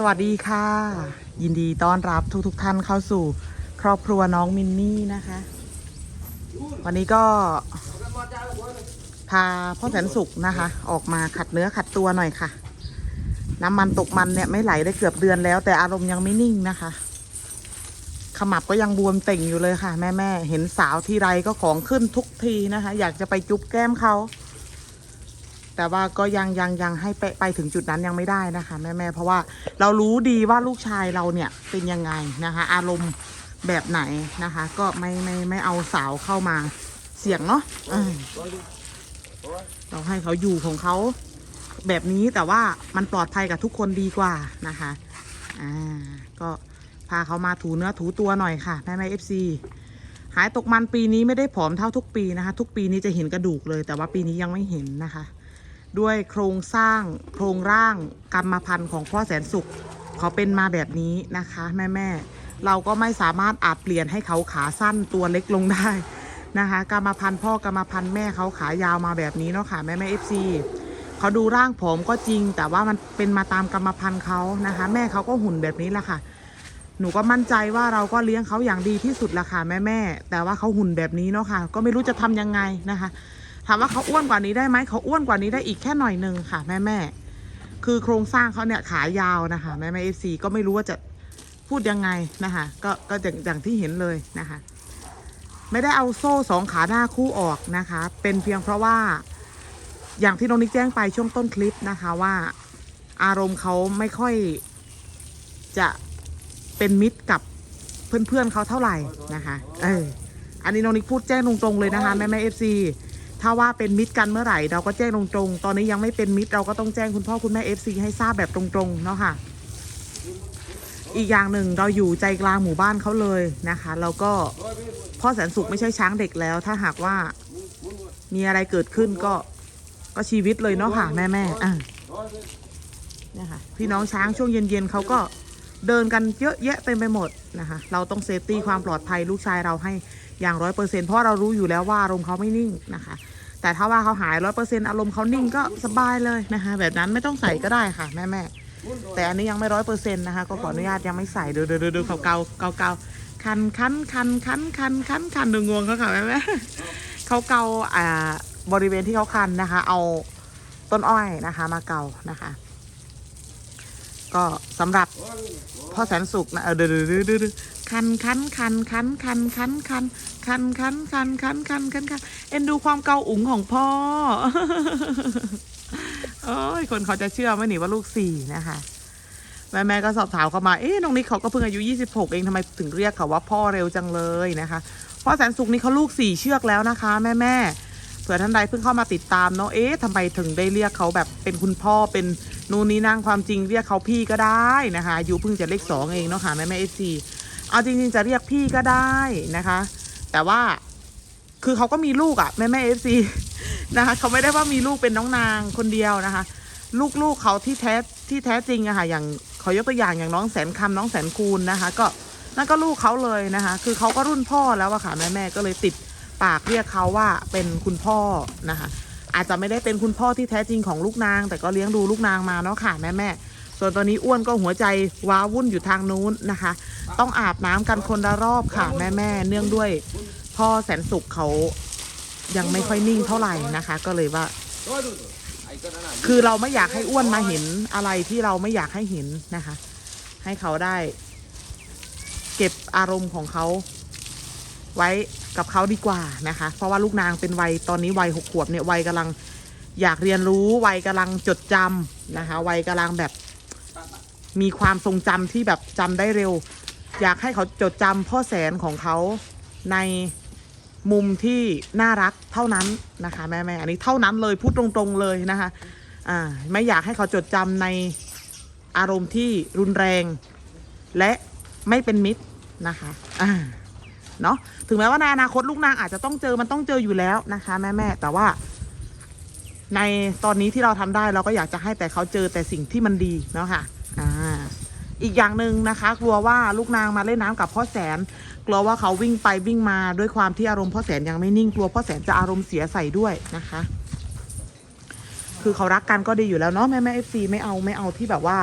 สวัสดีค่ะ ยินดีต้อนรับทุกๆทท่านเข้าสู่ ครอบครัวน้องมินนี่นะคะ วันนี้ก็พาพ่อแสนสุขนะคะ ออกมาขัดเนื้อขัดตัวหน่อยค่ะ น้ำมันตกมันเนี่ยไม่ไหลได้เกือบเดือนแล้ว แต่อารมณ์ยังไม่นิ่งนะคะ ขมับก็ยังบวมเต่งอยู่เลยค่ะ แม่แม่เห็นสาวทีไรก็ของขึ้นทุกทีนะคะ อยากจะไปจุ๊บแก้มเขา แต่ว่าก็ยังยังยังให้ไปไปถึงจุดนั้นยังไม่ได้นะคะ แม่แม่เพราะว่าเรารู้ดีว่าลูกชายเราเนี่ยเป็นยังไงนะคะ อารมณ์แบบไหนนะคะ ก็ไม่ไม่ไม่เอาสาวเข้ามาเสี่ยงเนาะเราให้เขาอยู่ของเขาแบบนี้แต่ว่ามันปลอดภัยกับทุกคนดีกว่านะคะอ่าก็พาเขามาถูเนื้อถูตัวหน่อยค่ะแม่แม่เอฟซีหายตกมันปีนี้ไม่ได้ผอมเท่าทุกปีนะคะ ทุกปีนี้จะเห็นกระดูกเลย แต่ว่าปีนี้ยังไม่เห็นนะคะ ด้วยโครงสร้างโครงร่างกรรมพันธุ์ของพ่อแสนสุข เขาเป็นมาแบบนี้นะคะแม่แม่เราก็ไม่สามารถอาจเปลี่ยนให้เขาขาสั้นตัวเล็กลงได้นะคะกรรมพันธุ์พ่อกรรมพันธุ์แม่เขาขายาวมาแบบนี้เนาะค่ะแม่แม่เอฟซีเขาดูร่างผอมก็จริง แต่ว่ามันเป็นมาตามกรรมพันธุ์เขานะคะ แม่เขาก็หุ่นแบบนี้แหละค่ะ หนูก็มั่นใจว่าเราก็เลี้ยงเขาอย่างดีที่สุดละค่ะแม่แม่แต่ว่าเขาหุ่นแบบนี้เนาะค่ะ ก็ไม่รู้จะทำยังไงนะคะ ถามว่าเขาอ้วนกว่านี้ได้ไหมเขาอ้วนกว่านี้ได้อีกแค่หน่อยหนึ่งค่ะ แม่แม่คือโครงสร้างเขาเนี่ยขายาวนะคะ แม่แม่เอฟซีก็ไม่รู้ว่าจะพูดยังไงนะคะ ก็ก็อย่างอย่างที่เห็นเลยนะคะ ไม่ได้เอาโซ่สองขาหน้าคู่ออกนะคะ เป็นเพียงเพราะว่า อย่างที่น้องนิกแจ้งไปช่วงต้นคลิปนะคะว่า อารมณ์เขาไม่ค่อยจะเป็นมิตรกับเพื่อนๆเขาเท่าไหร่นะคะ เอออันนี้น้องนิกพูดแจ้งตรงๆเลยนะคะ แม่แม่เอฟซี ถ้าว่าเป็นมิตรกันเมื่อไหร่เราก็แจ้งตรงๆ ตอนนี้ยังไม่เป็นมิตรเราก็ต้องแจ้งคุณพ่อคุณแม่เอฟซีให้ทราบแบบตรงๆเนาะค่ะ อีกอย่างหนึ่งเราอยู่ใจกลางหมู่บ้านเขาเลยนะคะแล้วก็พ่อแสนสุขไม่ใช่ช้างเด็กแล้ว ถ้าหากว่ามีอะไรเกิดขึ้นก็ก็ชีวิตเลยเนาะค่ะแม่แม่ๆอะเนี่ยค่ะพี่น้องช้างช่วงเย็นๆเขาก็เดินกันเยอะแยะเต็มไปหมดนะคะ เราต้องเซฟตี้ความปลอดภัยลูกชายเราให้ อย่างร้อยเปอร์เซ็นเพราะเรารู้อยู่แล้วว่าอารมณ์เขาไม่นิ่งนะคะ แต่ถ้าว่าเขาหายร้อยเปอร์เซ็นอารมณ์เขานิ่งก็สบายเลยนะคะ แบบนั้นไม่ต้องใส่ก็ได้ค่ะแม่แม่แต่อันนี้ยังไม่ร้อยเปอร์เซ็นต์นะคะ ก็ขออนุญาตยังไม่ใส่ดูดูดูดูเขาเกาเกาเกาคันคันคันคันคันคันคันดูงวงเขาค่ะแม่แม่เขาเกาอ่าบริเวณที่เขาคันนะคะ เอาต้นอ้อยนะคะ มาเกานะคะ ก็สำหรับพ่อแสนสุขนะเออดือดดือดือ คันคันคันคันคันคันคันคันคันคันคันคันคันคันเอ็นดูความเกาอุ๋งของพ่อโอ้ยคนเขาจะเชื่อไหมหนิว่าลูกสี่นะคะ แม่แม่ก็สอบถามเขามา เอ๊ะน้องนิกเขาก็เพิ่งอายุ26 เองทำไมถึงเรียกเขาว่าพ่อเร็วจังเลยนะคะพ่อแสนสุขนี่เขาลูกสี่เชือกแล้วนะคะ แม่แม่เผื่อท่านใดเพิ่งเข้ามาติดตามเนาะเอ๊ะทำไมถึงได้เรียกเขาแบบเป็นคุณพ่อเป็นนู่นนี่นั่งความจริงเรียกเขาพี่ก็ได้นะคะอายุเพิ่งจะเลขสองเองเนาะค่ะแม่แม่เอซี เอาจริงๆจะเรียกพี่ก็ได้นะคะ แต่ว่าคือเขาก็มีลูกอะ่ะแม่แม่เอฟซีนะคะเขาไม่ได้ว่ามีลูกเป็นน้องนางคนเดียวนะคะ ลูกๆเขาที่แท้ที่แท้จริงอะค่ะอย่างขอยกตัวอย่างอย่างน้องแสนคำน้องแสนคูณนะคะ ก็นั่นก็ลูกเขาเลยนะคะ คือเขาก็รุ่นพ่อแล้วอะค่ะแม่แม่ก็เลยติดปากเรียกเขาว่าเป็นคุณพ่อนะคะ อาจจะไม่ได้เป็นคุณพ่อที่แท้จริงของลูกนาง แต่ก็เลี้ยงดูลูกนางมาเนาะค่ะแม่แม่ ส่วนตอนนี้อ้วนก็หัวใจว้าวุ่นอยู่ทางนู้นนะคะ ต้องอาบน้ำกันคนละรอบค่ะแม่แม่เนื่องด้วย พ่อแสนสุขเขายังไม่ค่อยนิ่งเท่าไหร่นะคะ ก็เลยว่า คือเราไม่อยากให้อ้วนมาเห็นอะไรที่เราไม่อยากให้เห็นนะคะ ให้เขาได้ เก็บอารมณ์ของเขาไว้กับเขาดีกว่านะคะ เพราะว่าลูกนางเป็นวัยตอนนี้วัยหกขวบเนี่ยวัยกำลังอยากเรียนรู้วัยกำลังจดจำนะคะวัยกำลังแบบ มีความทรงจำที่แบบจำได้เร็ว อยากให้เขาจดจำพ่อแสนของเขาในมุมที่น่ารักเท่านั้นนะคะแม่แม่อันนี้เท่านั้นเลยพูดตรงๆเลยนะคะอ่าไม่อยากให้เขาจดจำในอารมณ์ที่รุนแรง และไม่เป็นมิตรนะคะอ่าเนาะถึงแม้ว่าในอนาคตลูกนางอาจจะต้องเจอมันต้องเจออยู่แล้วนะคะ แม่แม่แต่ว่า ในตอนนี้ที่เราทำได้เราก็อยากจะให้แต่เขาเจอแต่สิ่งที่มันดีเนาะค่ะอ่า อีกอย่างหนึ่งนะคะ กลัวว่าลูกนางมาเล่นน้ำกับพ่อแสน กลัวว่าเขาวิ่งไปวิ่งมาด้วยความที่อารมณ์พ่อแสนยังไม่นิ่งกลัวพ่อแสนจะอารมณ์เสียใส่ด้วยนะคะ คือเขารักกันก็ดีอยู่แล้วเนาะแม่แม่เอฟซีไม่เอาไม่เอาที่แบบว่า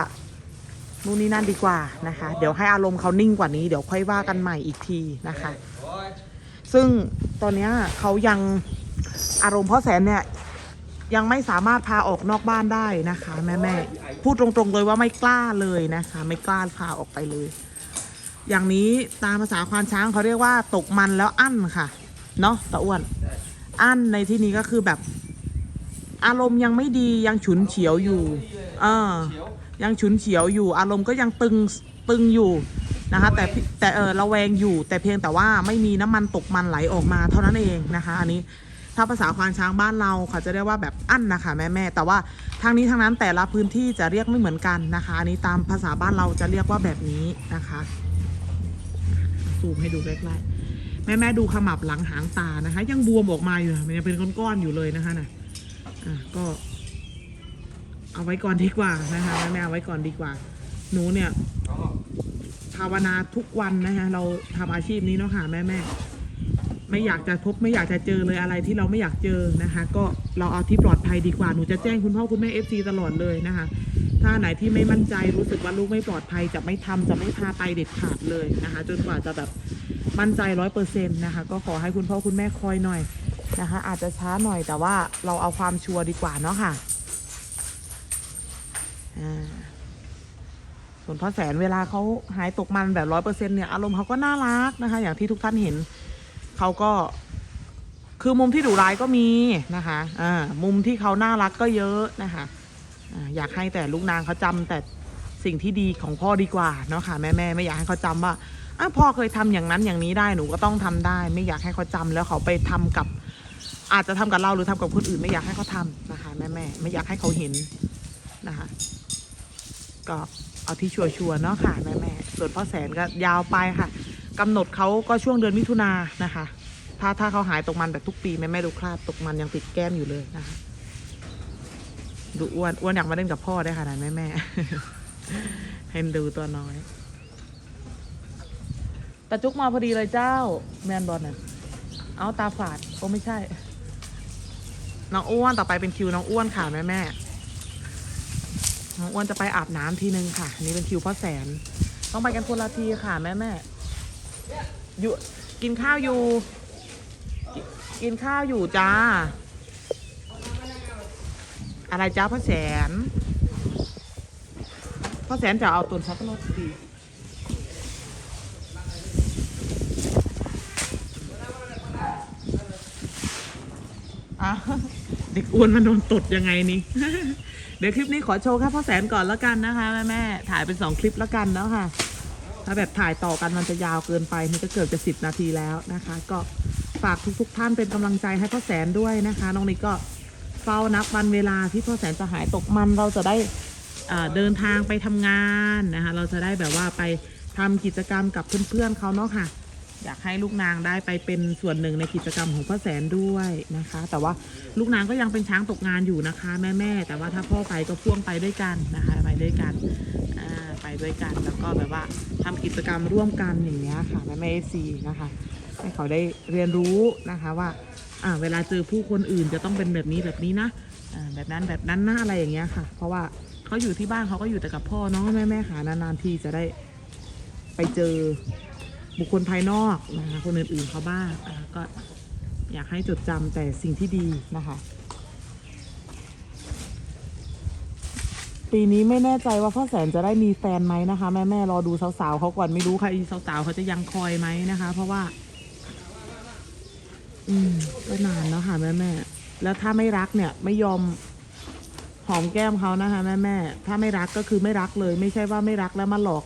นู่นนี่นั่นดีกว่านะคะ เดี๋ยวให้อารมณ์เขานิ่งกว่านี้เดี๋ยวค่อยว่ากันใหม่อีกทีนะคะ ซึ่งตอนนี้เขายังอารมณ์พ่อแสนเนี่ย ยังไม่สามารถพาออกนอกบ้านได้นะคะ แม่แม่พูดตรงๆเลยว่าไม่กล้าเลยนะคะ ไม่กล้าพาออกไปเลย อย่างนี้ตามภาษาควานช้างเขาเรียกว่าตกมันแล้วอั้นค่ะ เนาะตะอ้วน อั้นในที่นี้ก็คือแบบ อารมณ์ยังไม่ดียังฉุนเฉียวอยู่ เออ ยังฉุนเฉียวอยู่ อารมณ์ก็ยังตึงตึงอยู่นะคะแต่แต่เออระแวงอยู่แต่เพียงแต่ว่าไม่มีน้ำมันตกมันไหลออกมาเท่านั้นเองนะคะ อันนี้ ถ้าภาษาควานช้างบ้านเราเขาจะเรียกว่าแบบอั้นนะคะแม่แม่แต่ว่าทางนี้ทางนั้นแต่ละพื้นที่จะเรียกไม่เหมือนกันนะคะ อันนี้ตามภาษาบ้านเราจะเรียกว่าแบบนี้นะคะซูมให้ดูใกล้ๆแม่แม่ดูขมับหลังหางตานะคะ ยังบวมออกมาอยู่มันยังเป็นก้อนๆอยู่เลยนะคะนะอะก็ เอาไว้ก่อนดีกว่านะคะแม่แม่เอาไว้ก่อนดีกว่า หนูเนี่ยภาวนาทุกวันนะคะเราทำอาชีพนี้เนาะค่ะแม่แม่ ไม่อยากจะพบไม่อยากจะเจอเลยอะไรที่เราไม่อยากเจอนะคะ ก็เราเอาที่ปลอดภัยดีกว่าหนูจะแจ้งคุณพ่อคุณแม่เอฟซีตลอดเลยนะคะ ถ้าไหนที่ไม่มั่นใจรู้สึกว่าลูกไม่ปลอดภัยจะไม่ทำจะไม่พาไปเด็ดขาดเลยนะคะ จนกว่าจะแบบมั่นใจร้อยเปอร์เซ็นต์นะคะ ก็ขอให้คุณพ่อคุณแม่คอยหน่อยนะคะ อาจจะช้าหน่อยแต่ว่าเราเอาความชัวร์ดีกว่าเนาะค่ะอ่าส่วนพ่อแสนเวลาเขาหายตกมันแบบร้อยเปอร์เซ็นต์เนี่ยอารมณ์เขาก็น่ารักนะคะ อย่างที่ทุกท่านเห็น เขาก็ คือมุมที่ดุร้ายก็มีนะคะอ่ามุมที่เขาน่ารักก็เยอะนะคะอ่าอยากให้แต่ลูกนางเขาจำแต่สิ่งที่ดีของพ่อดีกว่าเนาะค่ะแม่แม่ไม่อยากให้เขาจำว่าอะพ่อเคยทำอย่างนั้นอย่างนี้ได้หนูก็ต้องทำได้ ไม่อยากให้เขาจำแล้วเขาไปทำกับ อาจจะทำกับเราหรือทำกับคนอื่น ไม่อยากให้เขาทำนะคะแม่แม่ไม่อยากให้เขาเห็นนะคะก็เอาที่ชัวร์ๆเนาะค่ะแม่แม่ส่วนพ่อแสนก็ยาวไปค่ะ กำหนดเขาก็ช่วงเดือนมิถุนานะคะ ถ้าถ้าเขาหายตกมันแบบทุกปีแม่แม่ดูคราบตกมันยังติดแก้มอยู่เลยนะคะ ดูอ้วนอ้วนอยากมาเล่นกับพ่อได้ค่ะนะแม่แม่เห็นดูตัวน้อยตาจุกมาพอดีเลยเจ้า แมนบอลน่ะเอาตาฝาดโอ้ไม่ใช่ น้องอ้วนต่อไปเป็นคิวน้องอ้วนค่ะแม่แม่น้องอ้วนจะไปอาบน้ำทีนึงค่ะนนี้เป็นคิวพ่อแสน ต้องไปกันคนละทีค่ะแม่แม่ อยู่กินข้าวอยู่ กินข้าวอยู่จ้า อะไรจ้าพ่อแสน พ่อแสนจะเอาตุนซับปะรดดีเด็กอ้วนมันโดนตดยังไงนี่ เดี๋ยวคลิปนี้ขอโชว์แค่พ่อแสนก่อนแล้วกันนะคะ แม่แม่ถ่ายเป็นสองคลิปแล้วกันเนาะค่ะ ถ้าแบบถ่ายต่อกันมันจะยาวเกินไปมันก็เกือบจะสิบนาทีแล้วนะคะ ก็ฝากทุกๆท่านเป็นกำลังใจให้พ่อแสนด้วยนะคะ น้องนิกก็เฝ้านับวันเวลาที่พ่อแสนจะหายตกมันเราจะได้อ่าเดินทางไปทำงานนะคะ เราจะได้แบบว่าไปทำกิจกรรมกับเพื่อนๆเขาเนาะค่ะ อยากให้ลูกนางได้ไปเป็นส่วนหนึ่งในกิจกรรมของพ่อแสนด้วยนะคะ แต่ว่าลูกนางก็ยังเป็นช้างตกงานอยู่นะคะแม่ๆแต่ว่าถ้าพ่อไปก็พ่วงไปด้วยกันนะคะ ไปด้วยกันไปด้วยกันแล้วก็แบบว่าทำกิจกรรมร่วมกันอย่างเงี้ยค่ะแม่แม่เอซีนะคะ ให้เขาได้เรียนรู้นะคะว่าอ่าเวลาเจอผู้คนอื่นจะต้องเป็นแบบนี้แบบนี้นะแบบนั้นแบบนั้นนะอะไรอย่างเงี้ยค่ะ เพราะว่าเขาอยู่ที่บ้านเขาก็อยู่แต่กับพ่อเน้องแม่แม่ๆหานานๆทีจะได้ไปเจอ บุคคลภายนอกนะคะคนอื่นๆเขาบ้างก็อยากให้จดจำแต่สิ่งที่ดีนะคะ ปีนี้ไม่แน่ใจว่าพ่อแสนจะได้มีแฟนไหมนะคะ แม่แม่ๆรอดูสาวๆเขาก่อนไม่รู้ค่ะสาวๆเขาจะยังคอยไหมนะคะ เพราะว่า อืมก็นานแล้วค่ะ แม่แม่ๆแล้วถ้าไม่รักเนี่ย ไม่ยอมหอมแก้มเขานะคะ แม่แม่ถ้าไม่รักก็คือไม่รักเลย ไม่ใช่ว่าไม่รักแล้วมาหลอก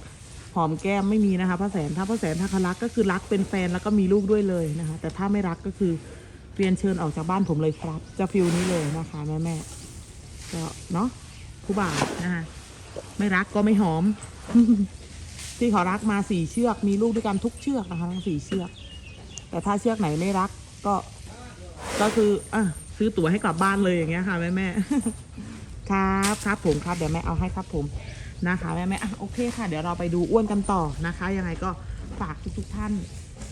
หอมแก้มไม่มีนะคะพ่อแสนถ้าพ่อแสนถ้าเขารักก็คือรักเป็นแฟนแล้วก็มีลูกด้วยเลยนะคะ แต่ถ้าไม่รักก็คือเรียนเชิญออกจากบ้านผมเลยครับ จะฟิลนี้เลยนะคะแม่แม่ก็เนาะผู้บ่าวนะคะไม่รักก็ไม่หอม ที่เขารักมาสี่เชือก มีลูกด้วยกันทุกเชือกนะคะทั้งสี่เชือก แต่ถ้าเชือกไหนไม่รักก็ก็คืออะซื้อตั๋วให้กลับบ้านเลยอย่างเงี้ยค่ะแม่แม่ครับครับผมครับเดี๋ยวแม่เอาให้ครับผม นะคะแม่แม่อะโอเคค่ะ เดี๋ยวเราไปดูอ้วนกันต่อนะคะ ยังไงก็ฝากทุกๆท่าน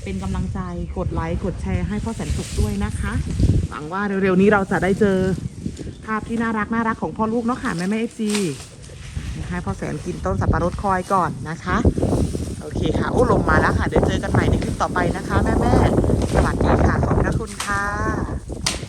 เป็นกำลังใจกดไลค์กดแชร์ให้พ่อแสนสุขด้วยนะคะ หวังว่าเร็วๆนี้เราจะได้เจอภาพที่น่ารักน่ารักของพ่อลูกเนาะค่ะแม่แม่เอฟซีให้พ่อแสนกินต้นสับปะรดคอยก่อนนะคะ โอเคค่ะโอ้ลงมาแล้วค่ะ เดี๋ยวเจอกันใหม่ในคลิปต่อไปนะคะ แม่แม่สวัสดีค่ะขอบพระคุณค่ะ